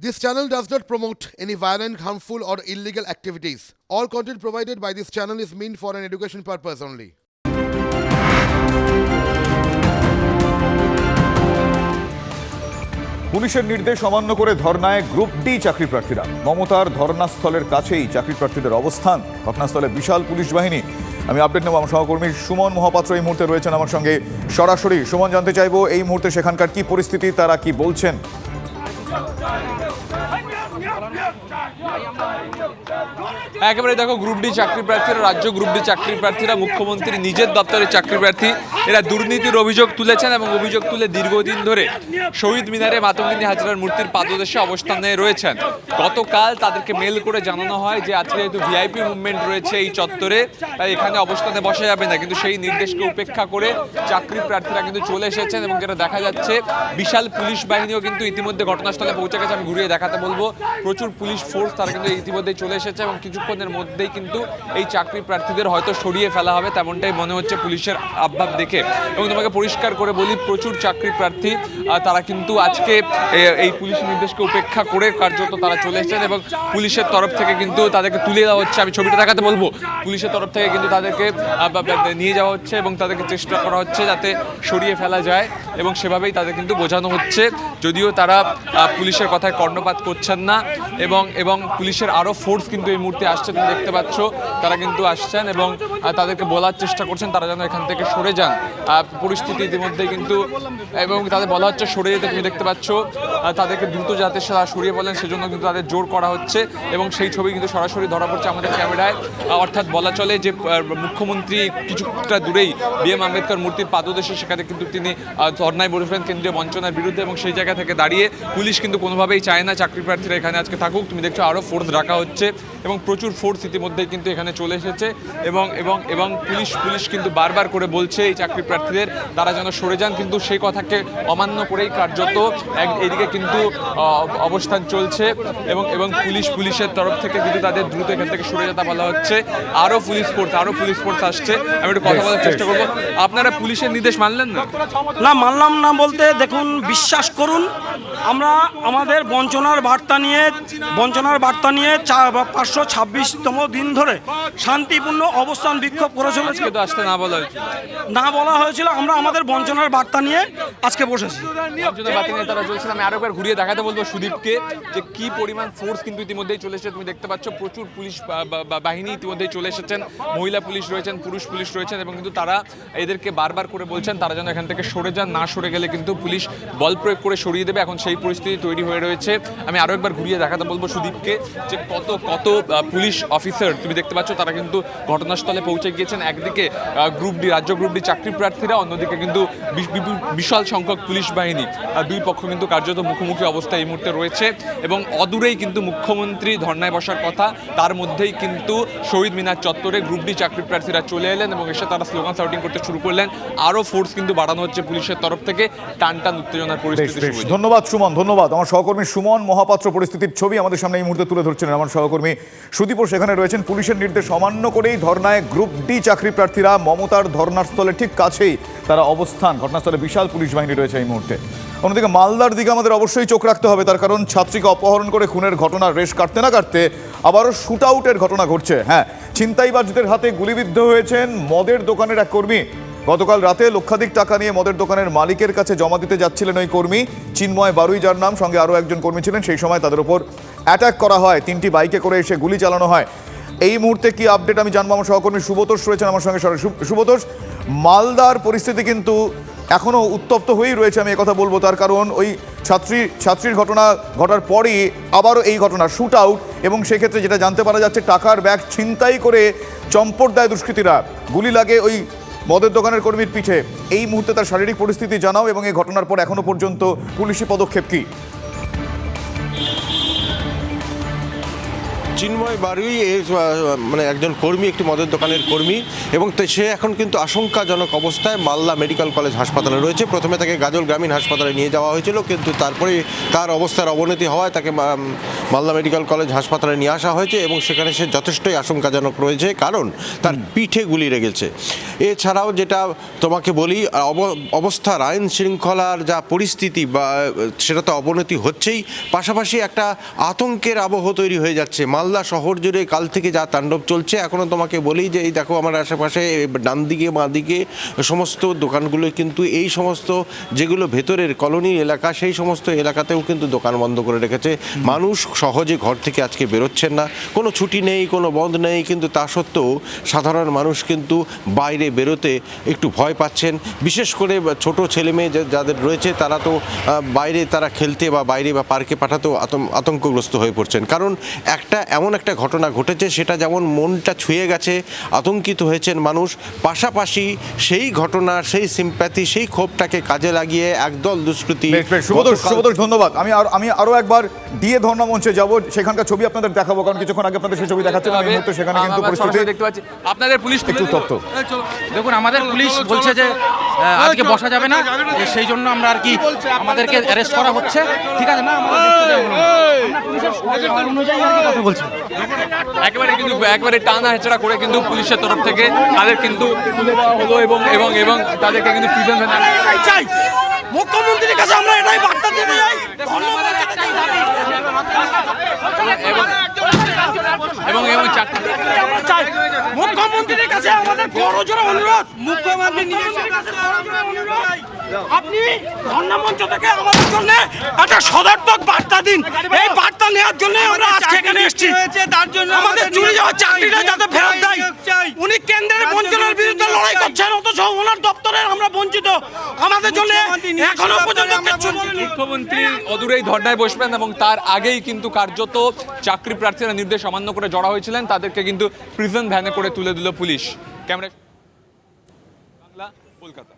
This channel does not promote any violent, harmful, or illegal activities. All content provided by this channel is meant for an education purpose only. পুলিশের নির্দেশ অমান্য করে ধর্নায় group D চাকরি প্রার্থীরা মমতার ধর্নাস্থলের কাছেই চাকরি প্রার্থীদের অবস্থান। ঘটনাস্থলে বিশাল পুলিশ বাহিনী। আমি আপডেট নেব আমার সহকর্মী সুমন মহাপাত্র এই মুহূর্তে রয়েছেন আমার সঙ্গে। সরাসরি সুমন জানতে চাইব এই মুহূর্তে সেখানকার কি পরিস্থিতি তারা কি বলছেন? একেবারে দেখো গ্রুপ ডি চাকরি প্রার্থীরা, রাজ্য গ্রুপ ডি চাকরি প্রার্থীরা, মুখ্যমন্ত্রী, নিজের দপ্তরের চাকরি প্রার্থী, এরা দুর্নীতির অভিযোগ তুলেছেন এবং অভিযোগ তুলে দীর্ঘদিন ধরে শহীদ মিনারে মাতঙ্গিনী হাজরার মূর্তির পাদদেশে অবস্থানে রয়েছেন। গতকাল তাদেরকে মেল করে জানানো হয় যে আজকে যেহেতু ভিআইপি মুভমেন্ট রয়েছে এই চত্বরে, তাই এখানে অবস্থানে বসা যাবে না। কিন্তু সেই নির্দেশকে উপেক্ষা করে চাকরি প্রার্থীরা কিন্তু চলে এসেছেন এবং যেটা দেখা যাচ্ছে, বিশাল পুলিশ বাহিনীও কিন্তু ইতিমধ্যে ঘটনাস্থলে পৌঁছে গেছে। আমি ঘুরিয়ে দেখাতে বলব, প্রচুর পুলিশ ফোর্স তারা কিন্তু ইতিমধ্যে চলে এসেছে এবং কিছুক্ষণের মধ্যেই কিন্তু এই চাকরি প্রার্থীদের হয়তো সরিয়ে ফেলা হবে, তেমনটাই মনে হচ্ছে পুলিশের আবভাব দেখে। এবং তোমাকে পরিষ্কার করে বলি, প্রচুর চাকরি প্রার্থী তারা কিন্তু আজকে এই পুলিশ নির্দেশকে উপেক্ষা করে কার্যত তারা চলে এসেছেন এবং পুলিশের তরফ থেকে কিন্তু তাদেরকে তুলে দেওয়া হচ্ছে। আমি ছবিটা দেখাতে বলব। পুলিশের তরফ থেকে কিন্তু তাদেরকে নিয়ে যাওয়া হচ্ছে এবং তাদেরকে চেষ্টা করা হচ্ছে যাতে সরিয়ে ফেলা যায় এবং সেভাবেই তাদের কিন্তু বোঝানো হচ্ছে। যদিও তারা পুলিশের কথায় কর্ণপাত করছেন না এবং এবং পুলিশের আরও ফোর্স কিন্তু এই মুহূর্তে তুমি দেখতে পাচ্ছ, তারা কিন্তু আসছেন এবং তাদেরকে বলার চেষ্টা করছেন, তারা যেন এখান থেকে সরে যান। পরিস্থিতি ইতিমধ্যে কিন্তু, এবং তাদের বলা হচ্ছে সরে যেতে, তুমি দেখতে পাচ্ছ তাদেরকে দ্রুত যাতে তারা সরিয়ে বলেন, সেজন্য কিন্তু তাদের জোর করা হচ্ছে, এবং সেই ছবি কিন্তু সরাসরি ধরা পড়ছে আমাদের ক্যামেরায়। অর্থাৎ বলা চলে যে মুখ্যমন্ত্রী কিছুটা দূরেই বি এম আম্বেদকর মূর্তির পাদদেশে, সেখানে কিন্তু তিনি ধর্নায় বসবেন কেন্দ্রীয় বঞ্চনার বিরুদ্ধে, এবং সেই জায়গা থেকে দাঁড়িয়ে পুলিশ কিন্তু কোনোভাবেই চায় না, চাকরি প্রার্থীরা এখানে আজকে থাকুক। তুমি দেখছ আরও ফোর্স রাখা হচ্ছে, এবং প্রচুর ফোর্স ইতিমধ্যেই কিন্তু এখানে চলে এসেছে এবং এবং এবং পুলিশ পুলিশ কিন্তু বারবার করে বলছে এই চাকরি প্রার্থীদের তারা যেন সরে যান। কিন্তু সেই কথাকে অমান্য করেই কার্যত এক এদিকে কিন্তু অবস্থান চলছে এবং এবং পুলিশ পুলিশের তরফ থেকে কিন্তু তাদের দ্রুত এখান থেকে সরে যেতে বলা হচ্ছে। আরও পুলিশ ফোর্স আরও পুলিশ ফোর্স আসছে। আমি একটু কথা বলার চেষ্টা করব। আপনারা পুলিশের নির্দেশ মানলেন না? না মানলাম না বলতে। দেখুন বিশ্বাস করুন। আমরা আমাদের বঞ্চনার বার্তা নিয়ে বঞ্চনার বার্তা নিয়ে পাঁচশো ছাব্বিশ ছাব্বিশতম দিন ধরে শান্তিপূর্ণ অবস্থান বিক্ষোভ করে চলেছি। আসতে না বলা হয়েছে না বলা হয়েছিল আমরা আমাদের বঞ্চনার বার্তা নিয়ে আজকে বসেছি। নেতারা চলছিল আমি আরও একবার ঘুরিয়ে দেখাতে বলব সুদীপকে যে কি পরিমাণ ফোর্স কিন্তু ইতিমধ্যেই চলে এসেছে। তুমি দেখতে পাচ্ছ প্রচুর পুলিশ বাহিনী ইতিমধ্যেই চলে এসেছেন। মহিলা পুলিশ রয়েছেন পুরুষ পুলিশ রয়েছেন এবং কিন্তু তারা এদেরকে বারবার করে বলছেন তারা যেন এখান থেকে সরে যান না সরে গেলে কিন্তু পুলিশ বল প্রয়োগ করে সরিয়ে দেবে। এখন সেই পরিস্থিতি তৈরি হয়ে রয়েছে। আমি আরও একবার ঘুরিয়ে দেখাতে বলব সুদীপকে যে কত কত আহ, পুলিশ অফিসার তুমি দেখতে পাচ্ছ তারা কিন্তু ঘটনাস্থলে পৌঁছে গিয়েছেন। একদিকে গ্রুপ ডি রাজ্য গ্রুপ ডি চাকরি প্রার্থীরা অন্যদিকে কিন্তু বিশাল সংখ্যক পুলিশ বাহিনী। দুই পক্ষ কিন্তু কার্যত মুখোমুখি অবস্থায় এই মুহূর্তে রয়েছে এবং অদূরেই কিন্তু মুখ্যমন্ত্রী ধর্নায় বসার কথা তার মধ্যেই কিন্তু শহীদ মিনার চত্বরে গ্রুপ ডি চাকরি প্রার্থীরা চলে এলেন এবং এসে তারা স্লোগান শাউটিং করতে শুরু করলেন। আরও ফোর্স কিন্তু বাড়ানো হচ্ছে পুলিশের তরফ থেকে। টান টান উত্তেজনার পরিস্থিতি। ধন্যবাদ সুমন ধন্যবাদ। আমার সহকর্মী সুমন মহাপাত্র পরিস্থিতির ছবি আমাদের সামনে এই মুহূর্তে তুলে ধরছেন। আমার সহকর্মী সুদীপও সেখানে রয়েছেন। পুলিশের নির্দেশ অমান্য করেই ধর্নায় গ্রুপ ডি চাকরি প্রার্থীরা মমতার ধর্নাস্থলের ঠিক কাছেই তারা অবস্থান। ঘটনাস্থলে বিশাল পুলিশ বাহিনী রয়েছে এই মুহূর্তে। অন্যদিকে মালদার দিকে আমাদের অবশ্যই চোখ রাখতে হবে। তার কারণ ছাত্রীকে অপহরণ করে খুনের ঘটনার রেশ কাটতে না কাটতে আবারও শুট আউটের ঘটনা ঘটছে। হ্যাঁ ছিনতাইবাজদের হাতে গুলিবিদ্ধ হয়েছেন মদের দোকানের এক কর্মী। গতকাল রাতে লক্ষাধিক টাকা নিয়ে মদের দোকানের মালিকের কাছে জমা দিতে যাচ্ছিলেন ওই কর্মী। চিন্ময় বারুই যার নাম, সঙ্গে আরও একজন কর্মী ছিলেন, সেই সময় তাদের উপর অ্যাটাক করা হয়। তিনটি বাইকে করে এসে গুলি চালানো হয়। এই মুহূর্তে কি আপডেট আমি জানব? আমার সহকর্মী সুবতোষ রয়েছেন আমার সঙ্গে। সুবতোষ মালদার পরিস্থিতি কিন্তু এখনও উত্তপ্ত হয়েই রয়েছে, আমি কথা বলব। তার কারণ ওই ছাত্রী, ছাত্রীর ঘটনা ঘটার পরই আবারও এই ঘটনা শ্যুট আউট এবং সেক্ষেত্রে যেটা জানতে পারা যাচ্ছে, টাকার ব্যাগ ছিনতাই করে চম্পট দেয় দুষ্কৃতীরা। গুলি লাগে ওই মদের দোকানের কর্মীর পিঠে। এই মুহূর্তে তার শারীরিক পরিস্থিতি জানাও, এবং এই ঘটনার পর এখনও পর্যন্ত পুলিশি পদক্ষেপ কি? চিন্ময় বারুই এর, মানে একজন কর্মী একটি মদের দোকানের কর্মী এবং সে এখন কিন্তু আশঙ্কাজনক অবস্থায় মালদা মেডিকেল কলেজ হাসপাতালে রয়েছে। প্রথমে তাকে গাজল গ্রামীণ হাসপাতালে নিয়ে যাওয়া হয়েছিল কিন্তু তারপরে তার অবস্থার অবনতি হওয়ায় তাকে মালদা মেডিকেল কলেজ হাসপাতালে নিয়ে আসা হয়েছে এবং সেখানে সে যথেষ্টই আশঙ্কাজনক রয়েছে কারণ তার পিঠে গুলি লেগেছে। এছাড়াও যেটা তোমাকে বলি অব- অবস্থার আইন শৃঙ্খলার যা পরিস্থিতি বা সেটা তো অবনতি হচ্ছেই পাশাপাশি একটা আতঙ্কের আবহ তৈরি হয়ে যাচ্ছে মালদা শহর জুড়ে কাল থেকে যা তাণ্ডব চলছে এখনও তোমাকে বলি যে, এই দেখো আমার আশেপাশে ডান দিকে, বাঁ দিকে সমস্ত দোকানগুলো কিন্তু এই সমস্ত যেগুলো ভেতরের কলোনি এলাকা, সেই সমস্ত এলাকাতেও কিন্তু দোকান বন্ধ করে রেখেছে। মানুষ সহজে ঘর থেকে আজকে বেরোচ্ছেন না। কোনো ছুটি নেই, কোনো বন্ধ নেই, কিন্তু তা সত্ত্বেও সাধারণ মানুষ কিন্তু বাইরে বেরোতে একটু ভয় পাচ্ছেন। বিশেষ করে ছোট ছেলে মেয়ে যাদের রয়েছে, তারা তো বাইরে তারা খেলতে বা বাইরে বা পার্কে পাঠাতেও আতঙ্ক- আতঙ্কগ্রস্ত হয়ে পড়ছেন। কারণ একটা এমন একটা ঘটনা ঘটেছে সেটা যেমন মনটা ছুঁয়ে গেছে আতঙ্কিত হয়েছেন মানুষ। পাশাপাশি সেই ঘটনা সেই সিম্প্যাথি সেই ক্ষোভটাকে কাজে লাগিয়ে একদল দুষ্কৃতী ধন্যবাদ। আমি আর আমি আরও একবার দিয়ে ধর্ণা মঞ্চে যাব সেখানকার ছবি আপনাদের দেখাবো কারণ কিছুক্ষণ আগে আপনাদের সেই ছবি দেখাচ্ছেন এই মুহূর্তে সেখানে কিন্তু পরিস্থিতি দেখতে পাচ্ছি। আপনাদের পুলিশ একটু চলো। দেখুন আমাদের পুলিশ বলছে যে আজকে বসা যাবে না সেই জন্য আমরা আর কি আমাদেরকে অ্যারেস্ট করা হচ্ছে। ঠিক আছে না। আমরা পুলিশের অনুযায়ী আর কথা বলছি। একেবারে কিন্তু একেবারে টানা হেচড়া করে কিন্তু পুলিশের তরফ থেকে তাদের কিন্তু তুলে দেওয়া হলো এবং এবং এবং তাদেরকে কিন্তু মুখ্যমন্ত্রীর কাছে আমরা এটাই বার্তা দিতে চাই এবং এবং আমরা চাই মুখ্যমন্ত্রীর কাছে আমাদের অনুরোধ। মুখ্যমন্ত্রী আপনি থেকে আমাদের জন্য একটা সদর্থক বার্তা দিন। এই বার্তা নেওয়ার জন্য আমরা আজকে এখানে এসেছি। তার জন্য আমাদের চুরি যাওয়া চাকরিটা যাতে ফেরত দেয়। উনি কেন্দ্রের বঞ্চনার বিরুদ্ধে লড়াই করছেন অথচ ওনার দপ্তরের আমরা বঞ্চিত। আমাদের জন্য এখনও পর্যন্ত মুখ্যমন্ত্রী অদূরেই ধর্নায় বসবেন এবং তার আগেই কিন্তু কার্যত চাকরি প্রার্থীরা নির্দেশ অমান্য করে জড়া হয়েছিলেন। তাদেরকে কিন্তু প্রিজন ভ্যানে করে তুলে দিল পুলিশ। ক্যামেরা বাংলা কলকাতা।